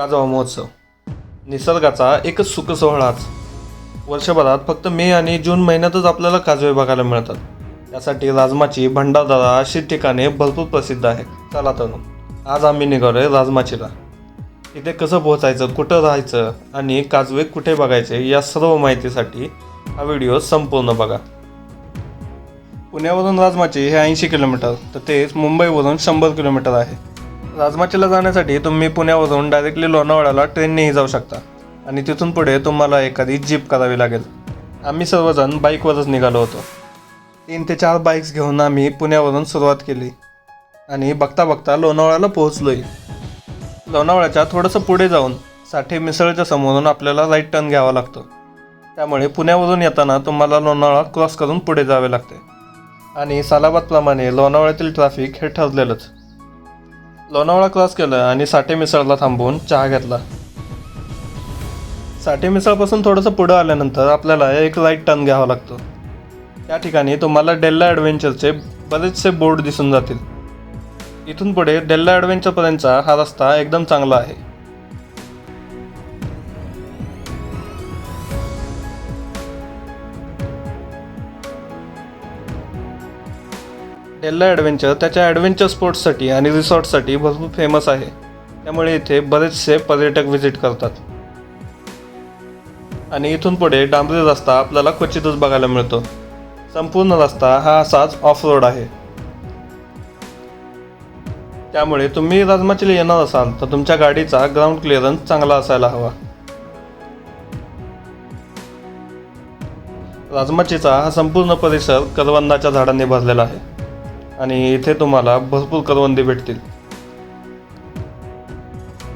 काजवा महोत्सव. निसर्गाचा एकच सुखसोहळाच वर्षभरात फक्त मे आणि जून महिन्यातच आपल्याला काजवे बघायला मिळतात. त्यासाठी राजमाची भंडारदरा अशी ठिकाणे भरपूर प्रसिद्ध आहेत. चला तर आज आम्ही निघालोय राजमाचीला. इथे कसं पोहोचायचं कुठं राहायचं आणि काजवे कुठे बघायचे या सर्व माहितीसाठी हा व्हिडिओ संपूर्ण बघा. पुण्यावरून राजमाची हे ऐंशी किलोमीटर तर तेच मुंबईवरून शंभर किलोमीटर आहे. राजमाचीला जाण्यासाठी तुम्ही पुण्यावरून डायरेक्टली लोणावळ्याला ट्रेननेही जाऊ शकता. आणि तिथून पुढे तुम्हाला एखादी जीप करावी लागेल. आम्ही सर्वजण बाईकवरच निघालो होतो. तीन ते चार बाईक्स घेऊन आम्ही पुण्यावरून सुरुवात केली. आणि बघता बघता लोणावळ्याला पोहोचलोही लोणावळ्याच्या थोडंसं पुढे जाऊन साठे मिसळच्या समोरून आपल्याला राईट टर्न घ्यावा लागतो. त्यामुळे पुण्यावरून येताना तुम्हाला लोणावळा क्रॉस करून पुढे जावे लागते. आणि सालाबादप्रमाणे लोणावळ्यातील ट्रॅफिक हे ठरलेलंच. लोणावळा क्रॉस केलं आणि साठे मिसळला थांबवून चहा घेतला. साठे मिसळपासून थोडंसं पुढं आल्यानंतर आपल्याला एक राईट टर्न घ्यावा लागतो. त्या ठिकाणी तुम्हाला डेल्ला ॲडव्हेंचरचे बरेचसे बोर्ड दिसून जातील. इथून पुढे डेल्ला ॲडव्हेंचरपर्यंतचा हा रस्ता एकदम चांगला आहे. डेल्ला ॲडव्हेंचर त्याच्या ॲडव्हेंचर स्पोर्ट्ससाठी आणि रिसॉर्टसाठी भरपूर फेमस आहे. त्यामुळे इथे बरेचसे पर्यटक व्हिजिट करतात. आणि इथून पुढे डांबरी रस्ता आपल्याला क्वचितच बघायला मिळतो. संपूर्ण रस्ता हा असाच ऑफ रोड आहे. त्यामुळे तुम्ही राजमाचीला येणार असाल तर तुमच्या गाडीचा ग्राउंड क्लिअरन्स चांगला असायला हवा. राजमाचीचा हा संपूर्ण परिसर करवंदाच्या झाडांनी भरलेला आहे. आणि इथे तुम्हाला भरपूर करवंदी भेटतील.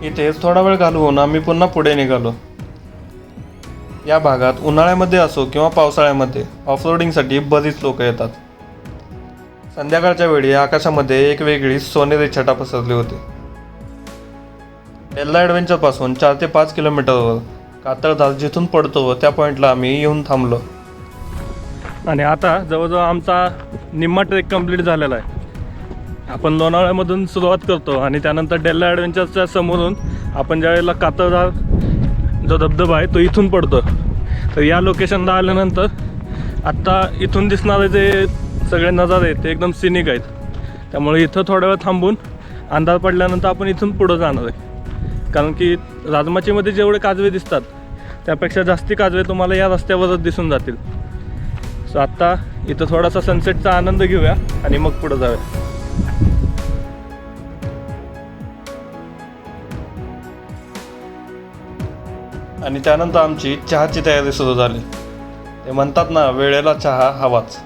इथेच थोडा वेळ घालवून आम्ही पुन्हा पुढे निघालो. या भागात उन्हाळ्यामध्ये असो किंवा पावसाळ्यामध्ये ऑफरोडिंगसाठी बरीच लोक येतात. संध्याकाळच्या वेळी आकाशामध्ये एक वेगळी सोनेरी छटा पसरली होती. एल्ला ॲडव्हेंचरपासून चार ते पाच किलोमीटरवर कातळधार जिथून पडतो त्या पॉईंटला आम्ही येऊन थांबलो. आणि आता जवळजवळ आमचा निम्मा ट्रेक कंप्लीट झालेला आहे. आपण लोणावळ्यामधून सुरुवात करतो आणि त्यानंतर डेल्ला ॲडव्हेंचरच्या समोरून आपण ज्यावेळेला कातरदार जो धबधबा आहे तो इथून पडतो. तर या लोकेशनला आल्यानंतर आत्ता इथून दिसणारे जे सगळे नजारे आहेत ते एकदम सिनिक आहेत. त्यामुळे इथं थोडा वेळ थांबून अंधार पडल्यानंतर आपण इथून पुढं जाणार आहे. कारण की राजमाचीमध्ये जेवढे काजवे दिसतात त्यापेक्षा जास्ती काजवे तुम्हाला या रस्त्यावरच दिसून जातील. सो आत्ता इथं थोडासा सनसेटचा आनंद घेऊया आणि मग पुढं जाऊया. आणि त्यानंतर आमची चहाची तयारी सुरू झाली. ते म्हणतात ना वेळेला चहा हवाच.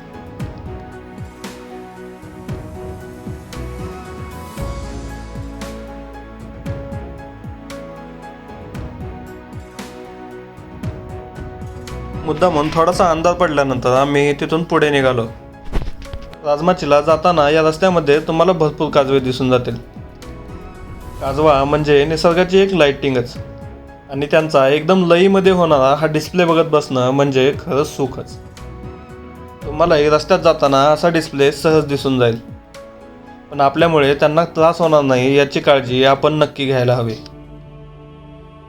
मुद्दा म्हणून थोडासा अंदाज पडल्यानंतर आम्ही तिथून पुढे निघालो. राजमाचीला जाताना या रस्त्यामध्ये तुम्हाला भरपूर काजवे दिसून जातील. काजवा म्हणजे निसर्गाची एक लाईटिंगच आणि त्यांचा एकदम लईमध्ये होणारा हा डिस्प्ले बघत बसणं म्हणजे खरंच सुखच. तुम्हालाही रस्त्यात जाताना असा डिस्प्ले सहज दिसून जाईल. पण आपल्यामुळे त्यांना त्रास होणार नाही याची काळजी आपण नक्की घ्यायला हवी.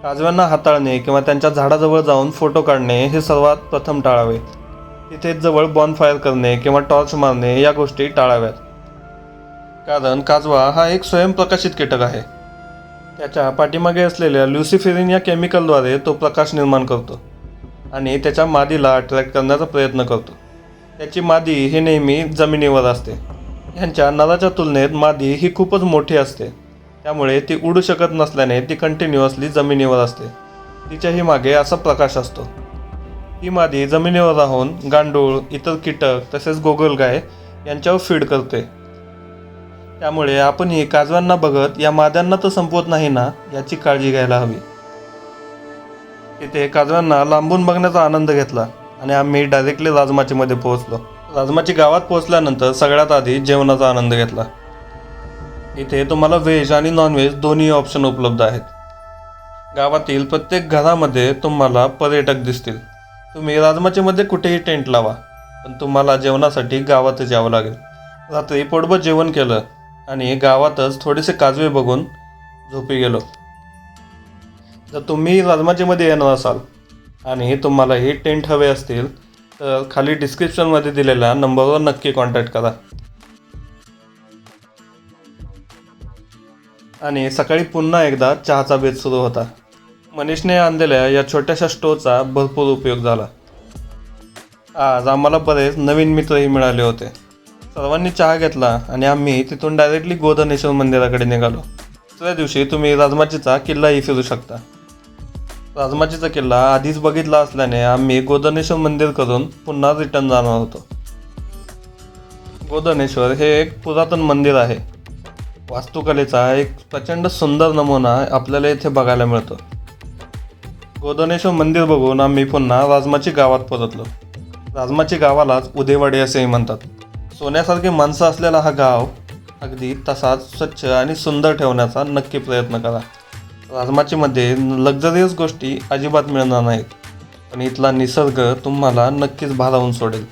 काजव्यांना हाताळणे किंवा त्यांच्या झाडाजवळ जाऊन फोटो काढणे हे सर्वात प्रथम टाळावे. तिथेच जवळ बॉनफायर करणे किंवा टॉर्च मारणे या गोष्टी टाळाव्यात. कारण काजवा हा एक स्वयंप्रकाशित कीटक आहे. त्याच्या पाठीमागे असलेल्या ल्युसिफेरिन या केमिकलद्वारे तो प्रकाश निर्माण करतो आणि त्याच्या मादीला अट्रॅक्ट करण्याचा प्रयत्न करतो. त्याची मादी ही नेहमी जमिनीवर असते. ह्यांच्या नराच्या तुलनेत मादी ही खूपच मोठी असते. त्यामुळे ती उडू शकत नसल्याने ती कंटिन्युअसली जमिनीवर असते. तिच्याही मागे असा प्रकाश असतो. ही मादी जमिनीवर राहून गांडूळ इतर कीटक तसेच गोगलगाय यांच्यावर फीड करते. त्यामुळे आपण ही काजव्यांना बघत या माद्यांना तर संपवत नाही ना याची काळजी घ्यायला हवी. तिथे काजव्यांना लांबून बघण्याचा आनंद घेतला आणि आम्ही डायरेक्टली राजमाचीमध्ये पोहोचलो. राजमाची गावात पोहोचल्यानंतर सगळ्यात आधी जेवणाचा आनंद घेतला. इथे तुम्हाला व्हेज आणि नॉनव्हेज दोन्ही ऑप्शन उपलब्ध आहेत. गावातील प्रत्येक घरामध्ये तुम्हाला पर्यटक दिसतील. तुम्ही राजमाचीमध्ये कुठेही टेंट लावा पण तुम्हाला जेवणासाठी गावातच यावं लागेल. रात्री पोटभर जेवण केलं आणि गावातच थोडेसे काजवे बघून झोपी गेलो. जर तुम्ही राजमाचीमध्ये येणार असाल आणि तुम्हाला हे टेंट हवे असतील तर खाली डिस्क्रिप्शनमध्ये दिलेल्या नंबरवर नक्की कॉन्टॅक्ट करा. आणि सकाळी पुन्हा एकदा चहाचा बेत सुरू होता. मनीषने आणलेल्या या छोट्याशा स्टोचा भरपूर उपयोग झाला. आज आम्हाला बरेच नवीन मित्रही मिळाले होते. सर्वांनी चहा घेतला आणि आम्ही तिथून डायरेक्टली गोधनेश्वर मंदिराकडे निघालो. दुसऱ्या दिवशी तुम्ही राजमाचीचा किल्लाही फिरू शकता. राजमाचीचा किल्ला आधीच बघितला असल्याने आम्ही गोधनेश्वर मंदिर करून पुन्हा रिटर्न जाणार होतो. गोधनेश्वर हे एक पुरातन मंदिर आहे. वास्तुकलेचा एक प्रचंड सुंदर नमुना आपल्याला इथे बघायला मिळतो. गोदनेश्वर मंदिर बघून आम्ही पुन्हा राजमाची गावात परतलो. राजमाची गावालाच उदेवाडी असेही म्हणतात. सोन्यासारखी माणसं असलेला हा गाव अगदी तसाच स्वच्छ आणि सुंदर ठेवण्याचा नक्की प्रयत्न करा. राजमाचीमध्ये लक्झरियस गोष्टी अजिबात मिळणार नाहीत. पण इथला निसर्ग तुम्हाला नक्कीच भारावून सोडेल.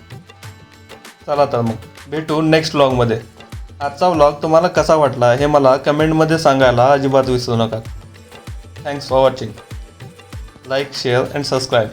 चला तर मग भेटू नेक्स्ट व्लॉगमध्ये आजचा व्लॉग तुम्हाला कसा वाटला हे मला कमेंटमध्ये सांगायला अजिबात विसरू नका. Thanks for watching like share and subscribe